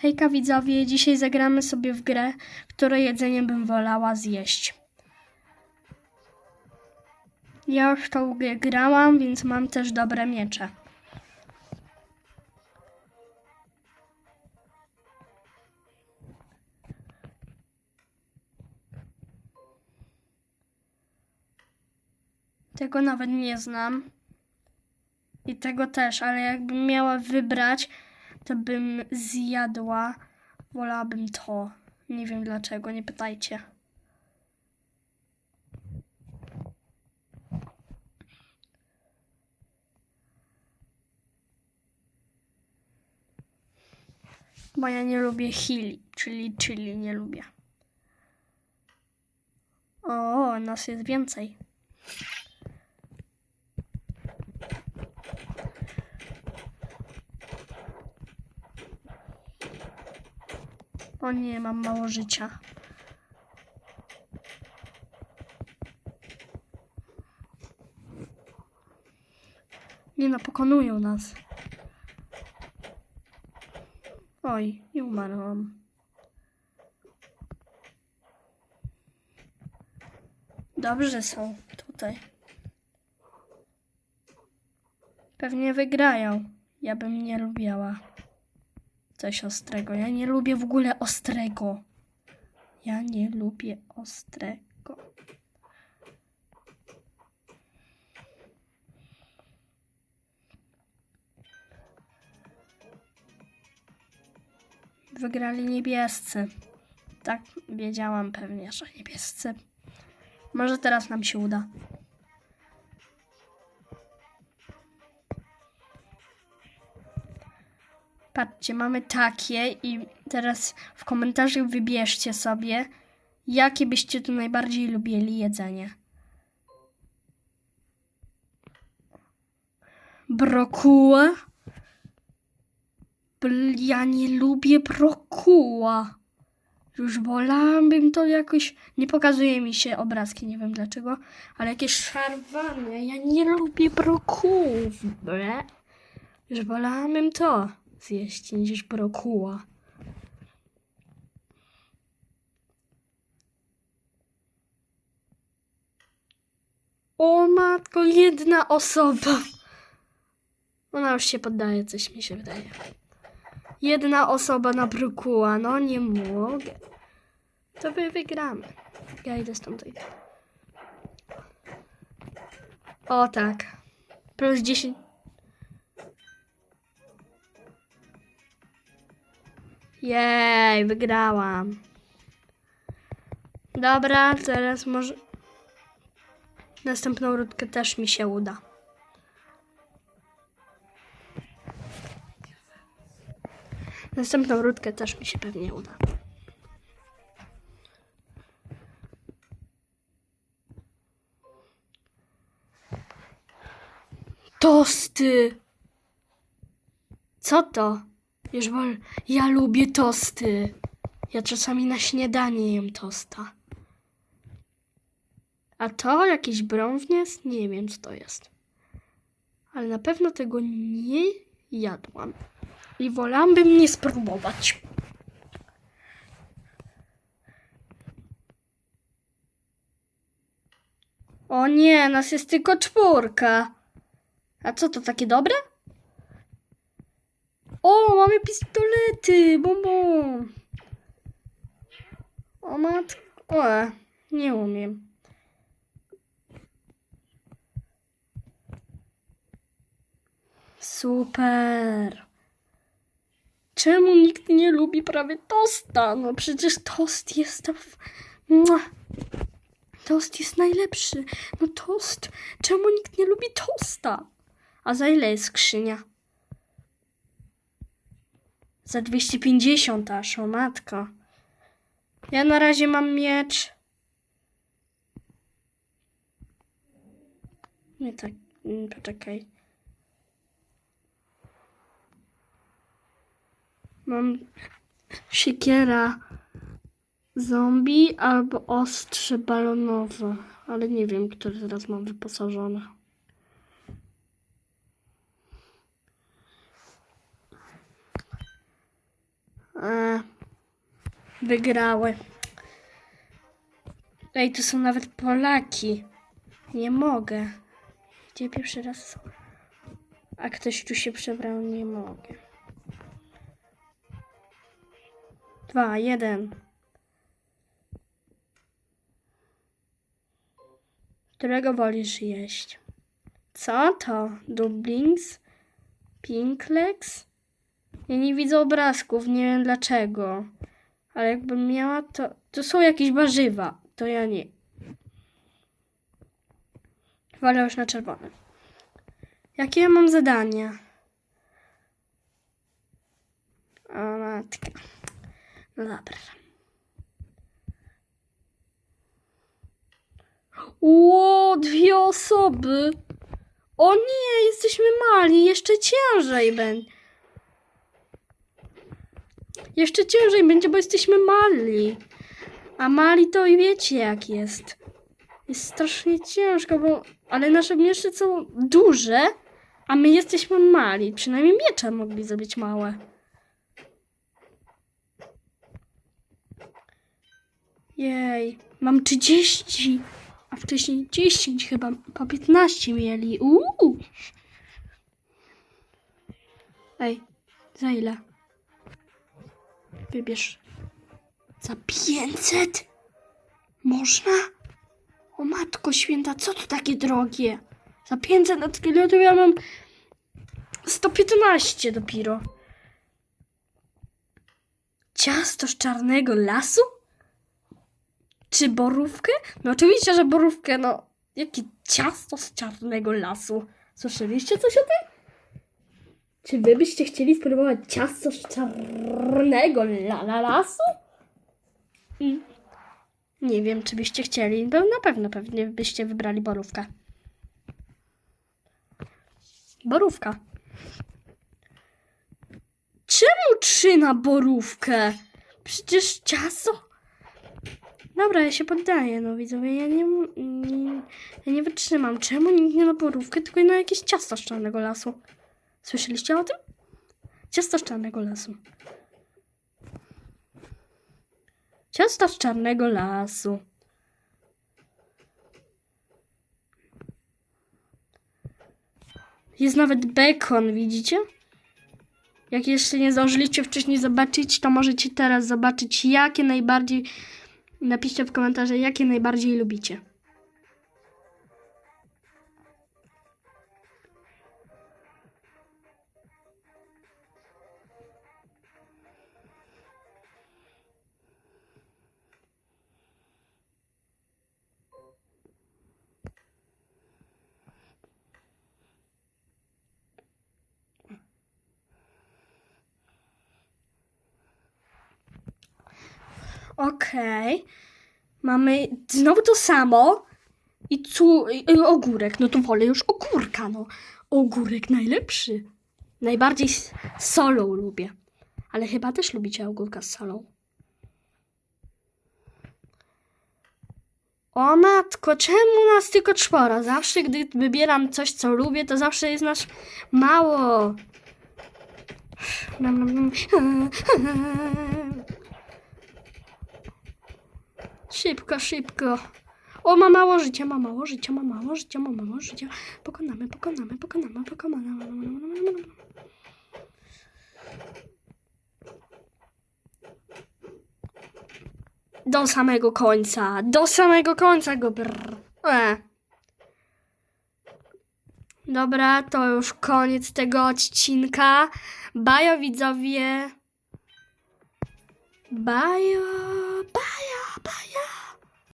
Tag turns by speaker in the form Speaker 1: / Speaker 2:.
Speaker 1: Hejka widzowie, dzisiaj zagramy sobie w grę, które jedzenie bym wolała zjeść. Ja już tą grę grałam, więc mam też dobre miecze. Tego nawet nie znam. I tego też, ale jakbym miała wybrać, to bym zjadła. Wolałabym to. Nie wiem dlaczego, nie pytajcie. Bo ja nie lubię chili, czyli chili nie lubię. O, nas jest więcej. Nie, mam mało życia. Nie no, pokonują nas. Oj, i umarłam. Dobrze są tutaj. Pewnie wygrają. Ja bym nie lubiała coś ostrego. Ja nie lubię w ogóle ostrego. Ja nie lubię ostrego. Wygrali niebiescy. Tak, wiedziałam pewnie, że niebiescy. Może teraz nam się uda. Patrzcie, mamy takie i teraz w komentarzach wybierzcie sobie, jakie byście tu najbardziej lubili jedzenie. Brokuła? Ja nie lubię brokuła. Już wolałabym to jakoś... Nie pokazuje mi się obrazki, nie wiem dlaczego, ale jakieś szarwanie. Ja nie lubię brokułów. Ble. Już wolałabym to zjeść niż brokuła. O matko, jedna osoba. Ona już się poddaje, coś mi się wydaje. Jedna osoba na brokuła, no nie mogę. To wy wygramy. Ja idę stąd. O tak. Plus 10. Jej, wygrałam. Dobra, teraz może. Następną rundkę też mi się uda. Następną rundkę też mi się pewnie uda. Tosty! Co to? Wol... Ja lubię tosty. Ja czasami na śniadanie jem tosta. A to jakiś brownies? Nie wiem, co to jest. Ale na pewno tego nie jadłam. I wolałabym nie spróbować. O nie, nas jest tylko czwórka. A co to takie dobre? O, mamy pistolety! Bum, bum. O matko. O, nie umiem. Super. Czemu nikt nie lubi prawie tosta? No przecież tost jest... Tost jest najlepszy. No tost. Czemu nikt nie lubi tosta? A za ile jest skrzynia? Za 250 aż, o matko. Ja na razie mam miecz. Nie tak, mm, poczekaj. Mam siekiera zombie albo ostrze balonowe, ale nie wiem, które teraz mam wyposażone. E, wygrały. Ej, to są nawet Polaki. Nie mogę. Gdzie pierwszy raz są? A ktoś tu się przebrał? Nie mogę. Dwa, jeden. Którego wolisz jeść? Co to? Dublings? Pinklex? Ja nie widzę obrazków, nie wiem dlaczego. Ale jakbym miała, to. To są jakieś warzywa. To ja nie. Wolę już na czerwone. Jakie ja mam zadania? O matka. No dobra. Ło, dwie osoby. O nie, jesteśmy mali. Jeszcze ciężej będzie. Jeszcze ciężej będzie, bo jesteśmy mali. A mali to i wiecie jak jest. Jest strasznie ciężko, bo... Ale nasze miecze są duże, a my jesteśmy mali. Przynajmniej miecze mogli zrobić małe. Jej, mam 30, a wcześniej 10 chyba, po 15 mieli. Uuu. Ej, za ile? Wybierz. Za 500? Można? O matko święta, co to takie drogie? Za 500 na tyle to ja mam 115 dopiero. Ciasto z czarnego lasu? Czy borówkę? No oczywiście, że borówkę, no. Jakie ciasto z czarnego lasu? Słyszeliście coś o tym? Czy wy byście chcieli spróbować ciasto z czarnego la, la lasu? Mm. Nie wiem, czy byście chcieli. No, na pewno pewnie byście wybrali borówkę. Borówka. Czemu trzy na borówkę? Przecież ciasto. Dobra, ja się poddaję, no widzowie, ja nie, nie, ja nie wytrzymam. Czemu nikt nie na borówkę, tylko na jakieś ciasto z czarnego lasu? Słyszeliście o tym? Ciasto z czarnego lasu. Ciasto z czarnego lasu. Jest nawet bekon, widzicie? Jak jeszcze nie zdążyliście wcześniej zobaczyć, to możecie teraz zobaczyć, jakie najbardziej. Napiszcie w komentarzu, jakie najbardziej lubicie. Okej. Mamy znowu to samo. I cu i ogórek. No to wolę już ogórka, no. Ogórek najlepszy. Najbardziej z solą lubię. Ale chyba też lubicie ogórka z solą. O matko, czemu nas tylko czworo? Zawsze, gdy wybieram coś, co lubię, to zawsze jest nas mało. Szybko, szybko. O, ma mało życia, ma mało życia, ma mało życia, ma mało życia. Pokonamy, pokonamy, pokonamy, pokonamy. Do samego końca, do samego końca go brr. E. Dobra, to już koniec tego odcinka. Bajo widzowie. Bajo.